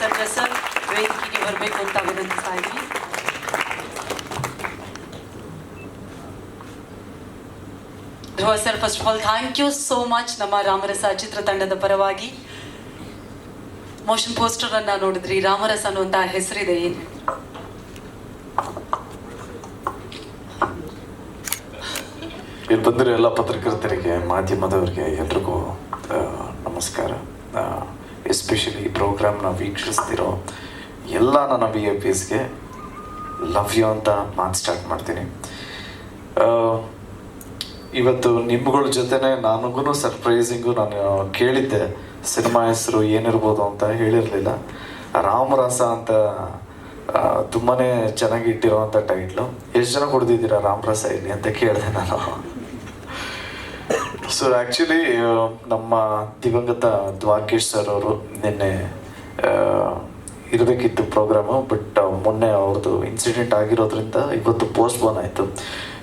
Sarja sir ವೇದಿಕೆಗೆ ಬರಬೇಕು ಅಂತ ವಿನಂತಿಸ್ತಾ ಇದ್ವಿ ಗೃಹ sir first of all thank you so much ನಮ್ಮ ರಾಮರಸ ಚಿತ್ರತಂಡದ ಪರವಾಗಿ. ಮೋಷನ್ ಪೋಸ್ಟರ್ ಅನ್ನ ನೋಡಿದ್ರಿ, ರಾಮರಸ ಅನ್ನುವಂತ ಹೆಸರಿದೆ ಏನು? ಇಲ್ಲಿ ಬಂದಿರೋ ಎಲ್ಲ ಪತ್ರಕರ್ತರಿಗೆ ಮಾಧ್ಯಮದವರಿಗೆ ಎಲ್ರಿಗೂ ನಮಸ್ಕಾರ. ಎಸ್ಪೆಷಲಿ ಈ ಪ್ರೋಗ್ರಾಮ್ನ ವೀಕ್ಷಿಸ್ತಿರೋ ಎಲ್ಲ ನನ್ನ ಬಿ ಎ ಪಿಸ್ಗೆ ಲವ್ ಯು ಅಂತ ಮಾತು ಸ್ಟಾರ್ಟ್ ಮಾಡ್ತೀನಿ. ಇವತ್ತು ನಿಮ್ಗಳ ಜೊತೆನೆ ನನಗೂ ಸರ್ಪ್ರೈಸಿಂಗು ನಾನು ಕೇಳಿದ್ದೆ ಸಿನಿಮಾ ಹೆಸರು ಏನಿರ್ಬೋದು ಅಂತ ಹೇಳಿರಲಿಲ್ಲ. ರಾಮರಸ ಅಂತ ತುಂಬಾ ಚೆನ್ನಾಗಿ ಇಟ್ಟಿರೋವಂಥ ಟೈಟ್ಲು ಎಷ್ಟು ಜನ ಕೊಡ್ದಿದ್ದೀರಾ ರಾಮರಸ ಇಲ್ಲಿ ಅಂತ ಕೇಳಿದೆ ನಾನು. ಸೊ ಆ್ಯಕ್ಚುಲಿ ನಮ್ಮ ದಿವಂಗತ ದ್ವಾಕೇಶ್ ಸರ್ ಅವರು ನಿನ್ನೆ ಇರಬೇಕಿತ್ತು ಪ್ರೋಗ್ರಾಮು ಬಟ್ ಮೊನ್ನೆ ಅವ್ರದ್ದು ಇನ್ಸಿಡೆಂಟ್ ಆಗಿರೋದ್ರಿಂದ ಇವತ್ತು ಪೋಸ್ಟ್ ಬೋನ್ ಆಯಿತು.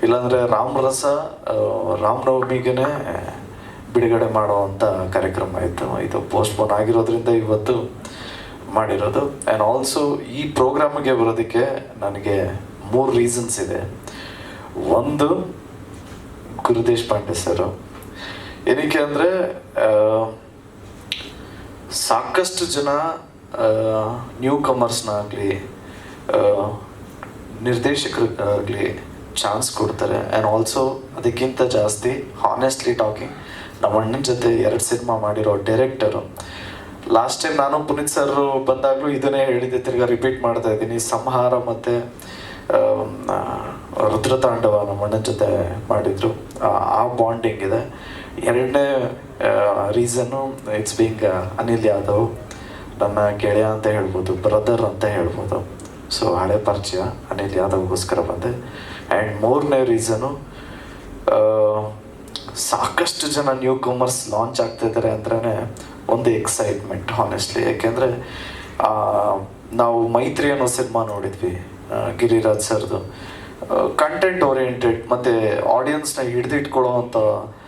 ಇಲ್ಲಾಂದರೆ ರಾಮರಸ ರಾಮನವಮಿಗೆ ಬಿಡುಗಡೆ ಮಾಡುವಂಥ ಕಾರ್ಯಕ್ರಮ ಆಯಿತು ಇದು ಪೋಸ್ಟ್ ಬೋನ್ ಆಗಿರೋದ್ರಿಂದ ಇವತ್ತು ಮಾಡಿರೋದು. ಆ್ಯಂಡ್ ಆಲ್ಸೋ ಈ ಪ್ರೋಗ್ರಾಮ್ಗೆ ಬರೋದಕ್ಕೆ ನನಗೆ ಮೂರು ರೀಸನ್ಸ್ ಇದೆ. ಒಂದು, ಗುರುದೇಶ್ ಪಾಂಡೆ ಸರ್ ಏನಕ್ಕೆ ಅಂದರೆ ಸಾಕಷ್ಟು ಜನ ನ್ಯೂ ಕಮರ್ಸ್ನಾಗಲಿ ನಿರ್ದೇಶಕರಿಗಾಗಲಿ ಚಾನ್ಸ್ ಕೊಡ್ತಾರೆ. ಆ್ಯಂಡ್ ಆಲ್ಸೋ ಅದಕ್ಕಿಂತ ಜಾಸ್ತಿ ಹಾನೆಸ್ಟ್ಲಿ ಟಾಕಿಂಗ್ ನಮ್ಮ ಅಣ್ಣನ ಜೊತೆ ಎರಡು ಸಿನಿಮಾ ಮಾಡಿರೋ ಡೈರೆಕ್ಟರು ಲಾಸ್ಟ್ ಟೈಮ್ ನಾನು ಪುನೀತ್ ಸರ್ ಬಂದಾಗಲೂ ಇದನ್ನೇ ಹೇಳಿದ್ದೆ, ತಿರ್ಗಾ ರಿಪೀಟ್ ಮಾಡ್ತಾ ಇದ್ದೀನಿ. ಸಂಹಾರ ಮತ್ತು ರುದ್ರತಾಂಡವ ನಮ್ಮ ಅಣ್ಣನ ಜೊತೆ ಮಾಡಿದ್ರು. ಆ ಬಾಂಡಿಂಗ್ ಇದೆ. ಎರಡನೇ reason it's being Anil Yadav ನನ್ನ ಗೆಳೆಯ ಅಂತ ಹೇಳ್ಬೋದು ಬ್ರದರ್ ಅಂತ ಹೇಳ್ಬೋದು. ಸೊ ಹಳೆ ಪರಿಚಯ, ಅನಿಲ್ ಯಾದವ್ಗೋಸ್ಕರ ಬಂದೆ. ಆ್ಯಂಡ್ ಮೂರನೇ ರೀಸನು ಸಾಕಷ್ಟು ಜನ ನ್ಯೂ ಕಮರ್ಸ್ ಲಾಂಚ್ ಆಗ್ತಾ ಇದ್ದಾರೆ ಅಂದ್ರೆ ಒಂದು ಎಕ್ಸೈಟ್ಮೆಂಟ್ ಹಾನೆಸ್ಟ್ಲಿ ಯಾಕೆಂದರೆ ನಾವು ಮೈತ್ರಿ ಅನ್ನೋ ಸಿನಿಮಾ ನೋಡಿದ್ವಿ ಗಿರಿರಾಜ್ ಸರ್ದು. ಕಂಟೆಂಟ್ ಓರಿಯೆಂಟೆಡ್ ಮತ್ತು ಆಡಿಯನ್ಸ್ನ ಹಿಡಿದಿಟ್ಕೊಳ್ಳೋವಂಥ ಒಂದು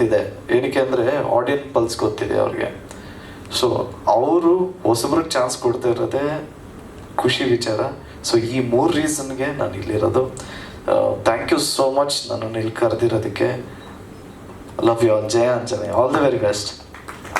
ತಾಕತ್ತಿದೆ ಏನಕ್ಕೆ ಅಂದರೆ ಆಡಿಯನ್ ಪಲ್ಸ್ ಗೊತ್ತಿದೆ ಅವ್ರಿಗೆ. ಸೊ ಅವರು ಹೊಸಬ್ರಿಗೆ ಚಾನ್ಸ್ ಕೊಡ್ತಾ ಇರೋದೇ ಖುಷಿ ವಿಚಾರ. ಸೊ ಈ ಮೂರು ರೀಸನ್ಗೆ ನಾನು ಇಲ್ಲಿರೋದು. ಥ್ಯಾಂಕ್ ಯು ಸೋ ಮಚ್ ನನ್ನನ್ನು ಇಲ್ಲಿ ಕರೆದಿರೋದಕ್ಕೆ. Love you all Jaya Anjane all the very best